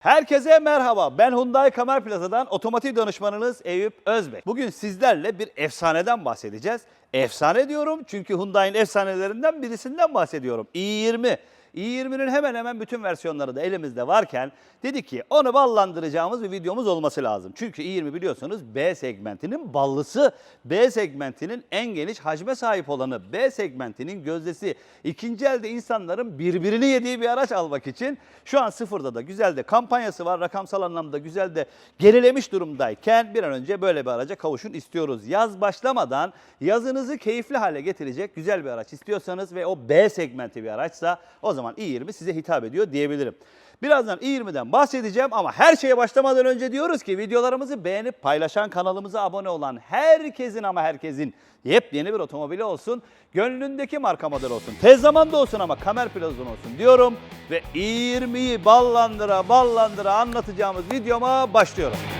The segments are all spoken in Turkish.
Herkese merhaba. Ben Hyundai Kamer Plaza'dan otomotiv danışmanınız Eyüp Özbek. Bugün sizlerle bir efsaneden bahsedeceğiz. Efsane diyorum çünkü Hyundai'nin efsanelerinden birisinden bahsediyorum. i20. İ20'nin hemen hemen bütün versiyonları da elimizde varken dedik ki onu ballandıracağımız bir videomuz olması lazım. Çünkü i20 biliyorsunuz B segmentinin ballısı, B segmentinin en geniş hacme sahip olanı, B segmentinin gözdesi. İkinci elde insanların birbirini yediği bir araç almak için şu an sıfırda da güzel de kampanyası var. Rakamsal anlamda güzel de gerilemiş durumdayken bir an önce böyle bir araca kavuşun istiyoruz. Yaz başlamadan yazınızı keyifli hale getirecek güzel bir araç istiyorsanız ve o B segmenti bir araçsa o zaman i20 size hitap ediyor diyebilirim. Birazdan i20'den bahsedeceğim ama her şeye başlamadan önce diyoruz ki videolarımızı beğenip paylaşan kanalımıza abone olan herkesin ama herkesin yepyeni bir otomobili olsun. Gönlündeki marka model olsun. Tez zamanda olsun ama kamer plazon olsun diyorum. Ve i20'yi ballandıra ballandıra anlatacağımız videoma başlıyorum.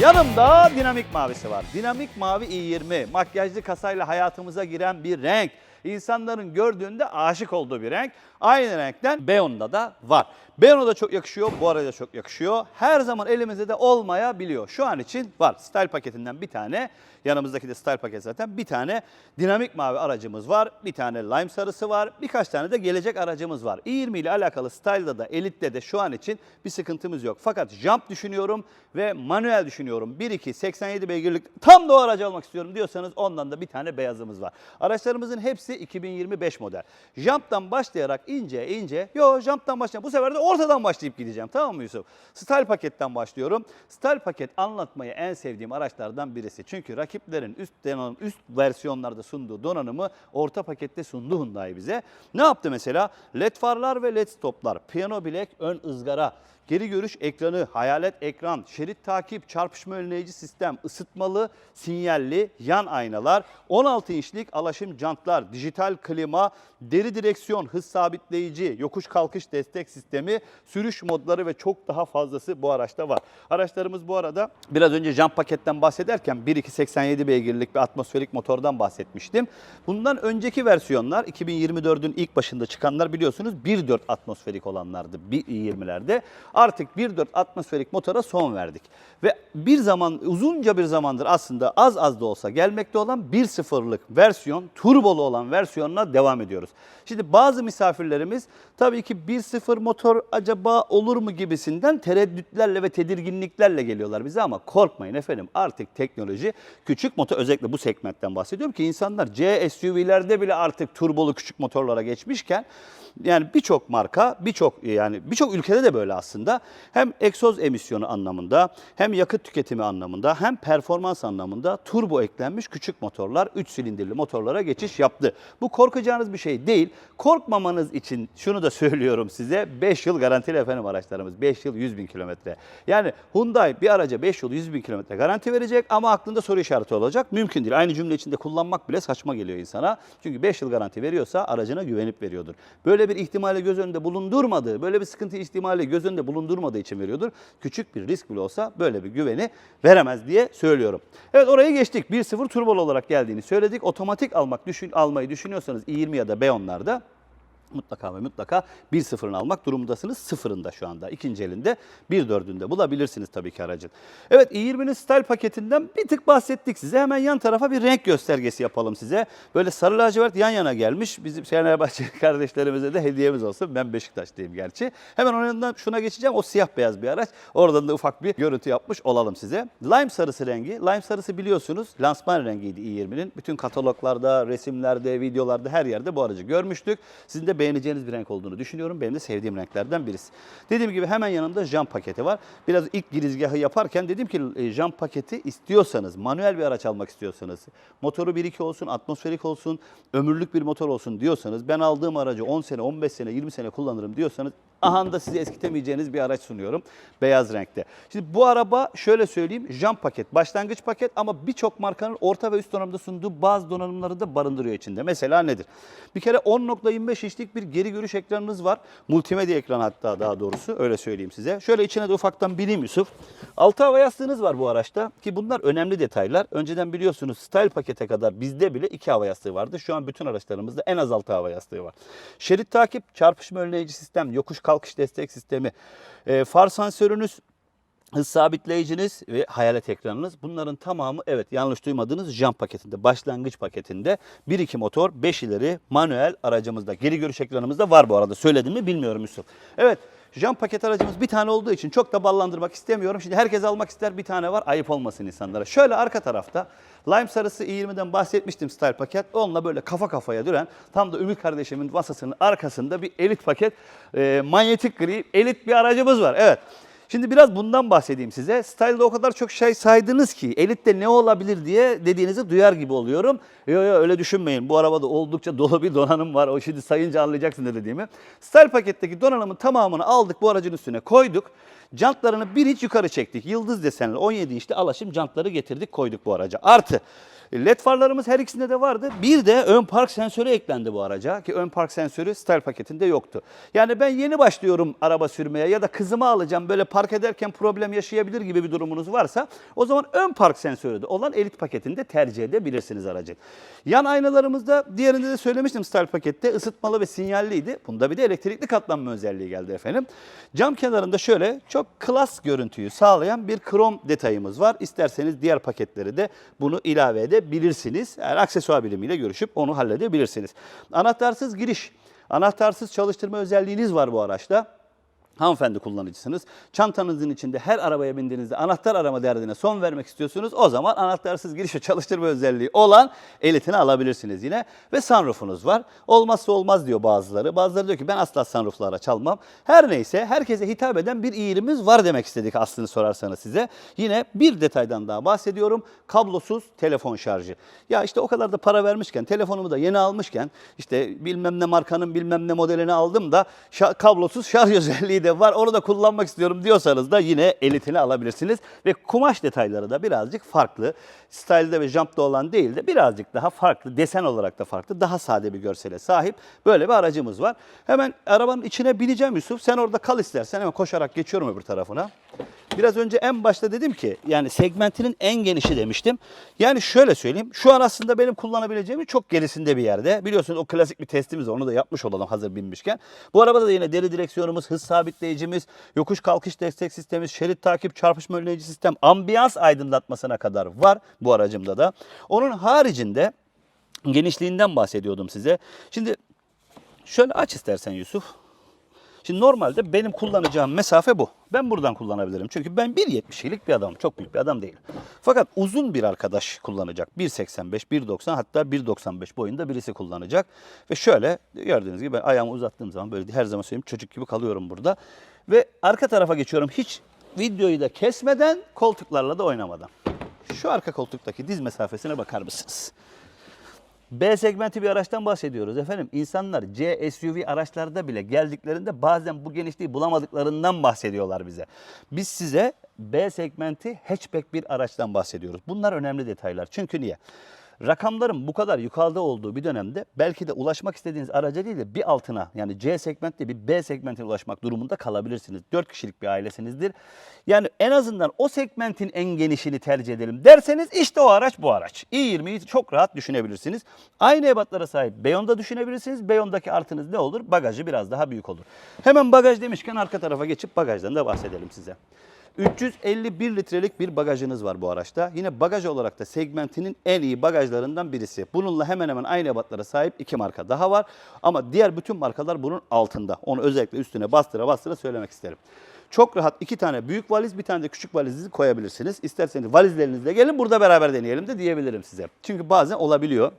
Yanımda dinamik mavisi var. Dinamik mavi i20. Makyajlı kasayla hayatımıza giren bir renk. İnsanların gördüğünde aşık olduğu bir renk. Aynı renkten Beyone'da da var. Beyone'a da çok yakışıyor, bu arada çok yakışıyor. Her zaman elimizde de olmayabiliyor. Şu an için var. Style paketinden bir tane, yanımızdaki de style paket zaten bir tane dinamik mavi aracımız var. Bir tane lime sarısı var. Birkaç tane de gelecek aracımız var. i20 ile alakalı style'da da, elitte de şu an için bir sıkıntımız yok. Fakat jump düşünüyorum ve manuel düşünüyorum. 1.2 87 beygirlik tam da o aracı almak istiyorum diyorsanız ondan da bir tane beyazımız var. Araçlarımızın hepsi 2025 model. Jump'tan başlayarak ince ince, yo jump'tan başlayacağım. Bu sefer de ortadan başlayıp gideceğim tamam mı Yusuf? Style paketten başlıyorum. Style paket anlatmayı en sevdiğim araçlardan birisi. Çünkü rakiplerin üst donanım, üst versiyonlarda sunduğu donanımı orta pakette sundu Hyundai bize. Ne yaptı mesela? LED farlar ve LED stoplar, piyano bilek, ön ızgara, Geri görüş ekranı, hayalet ekran, şerit takip, çarpışma önleyici sistem, ısıtmalı, sinyalli yan aynalar, 16 inçlik alaşım jantlar, dijital klima, deri direksiyon, hız sabitleyici, yokuş kalkış destek sistemi, sürüş modları ve çok daha fazlası bu araçta var. Araçlarımız bu arada biraz önce jant paketten bahsederken 1.287 beygirlik bir atmosferik motordan bahsetmiştim. Bundan önceki versiyonlar 2024'ün ilk başında çıkanlar biliyorsunuz 1.4 atmosferik olanlardı 20'lerde. Artık 1.4 atmosferik motora son verdik. Ve bir zaman uzunca bir zamandır aslında az az da olsa gelmekte olan 1.0'lık versiyon, turbolu olan versiyonuna devam ediyoruz. Şimdi bazı misafirlerimiz tabii ki 1.0 motor acaba olur mu gibisinden tereddütlerle ve tedirginliklerle geliyorlar bize ama korkmayın efendim artık teknoloji küçük motor özellikle bu segmentten bahsediyorum ki insanlar C SUV'lerde bile artık turbolu küçük motorlara geçmişken yani birçok marka, birçok yani birçok ülkede de böyle aslında. Hem egzoz emisyonu anlamında, hem yakıt tüketimi anlamında, hem performans anlamında turbo eklenmiş küçük motorlar, 3 silindirli motorlara geçiş yaptı. Bu korkacağınız bir şey değil. Korkmamanız için şunu da söylüyorum size. 5 yıl garantili efendim araçlarımız. 5 yıl 100 bin kilometre. Yani Hyundai bir araca 5 yıl 100 bin kilometre garanti verecek ama aklında soru işareti olacak. Mümkün değil. Aynı cümle içinde kullanmak bile saçma geliyor insana. Çünkü 5 yıl garanti veriyorsa aracına güvenip veriyordur. Böyle bir ihtimali göz önünde bulundurmadığı, böyle bir sıkıntı ihtimali göz önünde bulundurmadığı için veriyordur. Küçük bir risk bile olsa böyle bir güveni veremez diye söylüyorum. Evet orayı geçtik. 1.0 turbolu olarak geldiğini söyledik. Otomatik almak düşün, almayı düşünüyorsanız i20 ya da Beyon'larda mutlaka ve mutlaka 1.0'ını almak durumundasınız. Sıfırında şu anda. ikinci elinde 1.4'ünde bulabilirsiniz tabii ki aracın. Evet i20'nin style paketinden bir tık bahsettik size. Hemen yan tarafa bir renk göstergesi yapalım size. Böyle sarı lacivert yan yana gelmiş. Bizim Fenerbahçe kardeşlerimize de hediyemiz olsun. Ben Beşiktaşlıyım gerçi. Hemen onun yanından şuna geçeceğim. O siyah beyaz bir araç. Oradan da ufak bir görüntü yapmış olalım size. Lime sarısı rengi. Lime sarısı biliyorsunuz lansman rengiydi i20'nin. Bütün kataloglarda, resimlerde, videolarda her yerde bu aracı görmüştük. Sizin de beğeneceğiniz bir renk olduğunu düşünüyorum. Benim de sevdiğim renklerden birisi. Dediğim gibi hemen yanında jant paketi var. Biraz ilk girizgahı yaparken dedim ki e, jant paketi istiyorsanız, manuel bir araç almak istiyorsanız, motoru 1.2 olsun, atmosferik olsun, ömürlük bir motor olsun diyorsanız, ben aldığım aracı 10 sene, 15 sene, 20 sene kullanırım diyorsanız Aha da size eskitemeyeceğiniz bir araç sunuyorum. Beyaz renkte. Şimdi bu araba şöyle söyleyeyim jant paket, başlangıç paket ama birçok markanın orta ve üst donanımda sunduğu bazı donanımları da barındırıyor içinde. Mesela nedir? Bir kere 10.25 inçlik bir geri görüş ekranınız var. Multimedya ekran hatta daha doğrusu öyle söyleyeyim size. Şöyle içine de ufaktan bineyim Yusuf. Altı hava yastığınız var bu araçta ki bunlar önemli detaylar. Önceden biliyorsunuz style pakete kadar bizde bile iki hava yastığı vardı. Şu an bütün araçlarımızda en az altı hava yastığı var. Şerit takip, çarpışma önleyici sistem, yokuş kalkış destek sistemi, e, far sensörünüz, hız sabitleyiciniz ve hayalet ekranınız. Bunların tamamı evet yanlış duymadığınız jant paketinde başlangıç paketinde. 1.2 motor 5 ileri manuel aracımızda geri görüş ekranımızda var bu arada. Söyledim mi? Bilmiyorum Yusuf. Evet jant paket aracımız bir tane olduğu için çok da ballandırmak istemiyorum. Şimdi herkes almak ister bir tane var ayıp olmasın insanlara. Şöyle arka tarafta lime sarısı i20'den bahsetmiştim style paket. Onunla böyle kafa kafaya duran tam da Ümit kardeşimin vasasının arkasında bir elit paket e, manyetik gri elit bir aracımız var. Evet. Şimdi biraz bundan bahsedeyim size. Style'da o kadar çok şey saydınız ki elitte ne olabilir diye dediğinizi duyar gibi oluyorum. Yok yok öyle düşünmeyin. Bu arabada oldukça dolu bir donanım var. O şimdi sayınca anlayacaksın ne dediğimi. Style paketteki donanımın tamamını aldık bu aracın üstüne koyduk. Jantlarını bir hiç yukarı çektik. Yıldız desenli 17 inçli alaşım jantları getirdik koyduk bu araca. Artı LED farlarımız her ikisinde de vardı. Bir de ön park sensörü eklendi bu araca ki ön park sensörü Style paketinde yoktu. Yani ben yeni başlıyorum araba sürmeye ya da kızımı alacağım böyle park ederken problem yaşayabilir gibi bir durumunuz varsa o zaman ön park sensörü de olan elit paketinde tercih edebilirsiniz aracın. Yan aynalarımızda diğerinde de söylemiştim Style pakette ısıtmalı ve sinyalliydi. Bunda bir de elektrikli katlanma özelliği geldi efendim. Cam kenarında şöyle çok klas görüntüyü sağlayan bir krom detayımız var. İsterseniz diğer paketleri de bunu ilave edebilirsiniz. Yani aksesuar birimiyle görüşüp onu halledebilirsiniz. Anahtarsız giriş, anahtarsız çalıştırma özelliğiniz var bu araçta. Hanımefendi kullanıcısınız. Çantanızın içinde her arabaya bindiğinizde anahtar arama derdine son vermek istiyorsunuz. O zaman anahtarsız giriş ve çalıştırma özelliği olan elitini alabilirsiniz yine. Ve sunroofunuz var. Olmazsa olmaz diyor bazıları. Bazıları diyor ki ben asla sunrooflu araç almam. Her neyse herkese hitap eden bir iyiliğimiz var demek istedik aslını sorarsanız size. Yine bir detaydan daha bahsediyorum. Kablosuz telefon şarjı. Ya işte o kadar da para vermişken, telefonumu da yeni almışken işte bilmem ne markanın bilmem ne modelini aldım da şa- kablosuz şarj özelliği de var. Onu da kullanmak istiyorum diyorsanız da yine elitini alabilirsiniz. Ve kumaş detayları da birazcık farklı. Style'de ve jump'ta olan değil de birazcık daha farklı. Desen olarak da farklı. Daha sade bir görsele sahip. Böyle bir aracımız var. Hemen arabanın içine bineceğim Yusuf. Sen orada kal istersen hemen koşarak geçiyorum öbür tarafına. Biraz önce en başta dedim ki yani segmentinin en genişi demiştim. Yani şöyle söyleyeyim. Şu an aslında benim kullanabileceğim çok gerisinde bir yerde. Biliyorsunuz o klasik bir testimiz. Onu da yapmış olalım hazır binmişken. Bu arabada da yine deri direksiyonumuz, hız sabitleyicimiz, yokuş kalkış destek sistemimiz, şerit takip, çarpışma önleyici sistem, ambiyans aydınlatmasına kadar var bu aracımda da. Onun haricinde genişliğinden bahsediyordum size. Şimdi şöyle aç istersen Yusuf. Şimdi normalde benim kullanacağım mesafe bu. Ben buradan kullanabilirim. Çünkü ben 1.70'lik bir adamım. Çok büyük bir adam değilim. Fakat uzun bir arkadaş kullanacak. 1.85, 1.90 hatta 1.95 boyunda birisi kullanacak. Ve şöyle gördüğünüz gibi ben ayağımı uzattığım zaman böyle her zaman söyleyeyim çocuk gibi kalıyorum burada. Ve arka tarafa geçiyorum. Hiç videoyu da kesmeden koltuklarla da oynamadan. Şu arka koltuktaki diz mesafesine bakar mısınız? B segmenti bir araçtan bahsediyoruz efendim. İnsanlar C SUV araçlarda bile geldiklerinde bazen bu genişliği bulamadıklarından bahsediyorlar bize. Biz size B segmenti hatchback bir araçtan bahsediyoruz. Bunlar önemli detaylar. Çünkü niye? Rakamların bu kadar yukarıda olduğu bir dönemde belki de ulaşmak istediğiniz araca değil de bir altına yani C segmentte bir B segmentine ulaşmak durumunda kalabilirsiniz. 4 kişilik bir ailesinizdir. Yani en azından o segmentin en genişini tercih edelim derseniz işte o araç bu araç. i20'yi çok rahat düşünebilirsiniz. Aynı ebatlara sahip Beyond'da düşünebilirsiniz. Beyond'daki artınız ne olur? Bagajı biraz daha büyük olur. Hemen bagaj demişken arka tarafa geçip bagajdan da bahsedelim size. 351 litrelik bir bagajınız var bu araçta. Yine bagaj olarak da segmentinin en iyi bagajlarından birisi. Bununla hemen hemen aynı ebatlara sahip iki marka daha var. Ama diğer bütün markalar bunun altında. Onu özellikle üstüne bastıra bastıra söylemek isterim. Çok rahat iki tane büyük valiz, bir tane de küçük valizi koyabilirsiniz. İsterseniz valizlerinizle gelin burada beraber deneyelim de diyebilirim size. Çünkü bazen olabiliyor.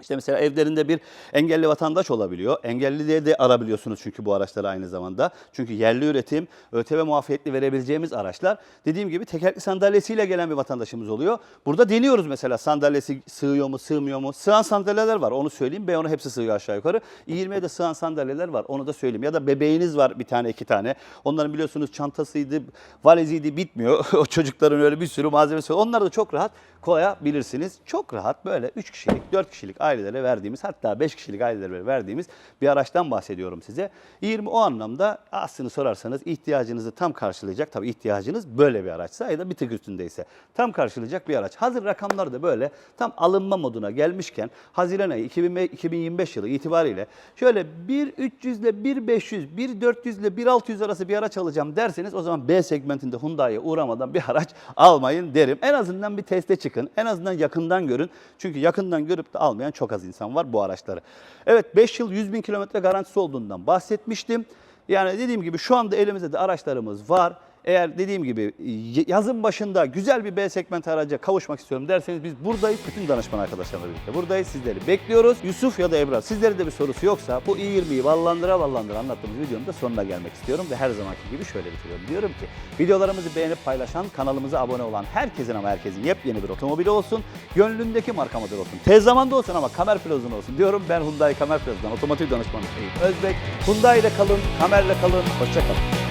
İşte mesela evlerinde bir engelli vatandaş olabiliyor. Engelli diye de arabiliyorsunuz çünkü bu araçları aynı zamanda. Çünkü yerli üretim, ÖTV muafiyetli verebileceğimiz araçlar. Dediğim gibi tekerlekli sandalyesiyle gelen bir vatandaşımız oluyor. Burada deniyoruz mesela sandalyesi sığıyor mu, sığmıyor mu? Sığan sandalyeler var onu söyleyeyim. B10'a hepsi sığıyor aşağı yukarı. i20'ye de sığan sandalyeler var onu da söyleyeyim. Ya da bebeğiniz var bir tane iki tane. Onların biliyorsunuz çantasıydı, valiziydi bitmiyor. o çocukların öyle bir sürü malzemesi var. Onları da çok rahat koyabilirsiniz. Çok rahat böyle 3 kişilik, 4 kişilik ailelere verdiğimiz hatta 5 kişilik ailelere verdiğimiz bir araçtan bahsediyorum size. 20 o anlamda aslını sorarsanız ihtiyacınızı tam karşılayacak. Tabii ihtiyacınız böyle bir araçsa ya da bir tık üstündeyse tam karşılayacak bir araç. Hazır rakamlar da böyle tam alınma moduna gelmişken Haziran ayı 2000 2025 yılı itibariyle şöyle 1.300 ile 1.500, 1.400 ile 1.600 arası bir araç alacağım derseniz o zaman B segmentinde Hyundai'ye uğramadan bir araç almayın derim. En azından bir teste çıkın. En azından yakından görün. Çünkü yakından görüp de almayan çok az insan var bu araçları. Evet 5 yıl 100 bin kilometre garantisi olduğundan bahsetmiştim. Yani dediğim gibi şu anda elimizde de araçlarımız var. Eğer dediğim gibi y- yazın başında güzel bir B segment araca kavuşmak istiyorum derseniz biz buradayız. Bütün danışman arkadaşlarla birlikte buradayız. Sizleri bekliyoruz. Yusuf ya da Ebrar sizlerin de bir sorusu yoksa bu i20'yi vallandıra vallandıra anlattığımız videonun da sonuna gelmek istiyorum. Ve her zamanki gibi şöyle bitiriyorum. Diyorum ki videolarımızı beğenip paylaşan, kanalımıza abone olan herkesin ama herkesin yepyeni bir otomobili olsun. Gönlündeki marka model olsun. Tez zamanda olsun ama kamer plazın olsun diyorum. Ben Hyundai Kamer Plaza'dan otomotiv danışmanı Özbek. Hyundai ile kalın, kamerle kalın. Hoşça kalın.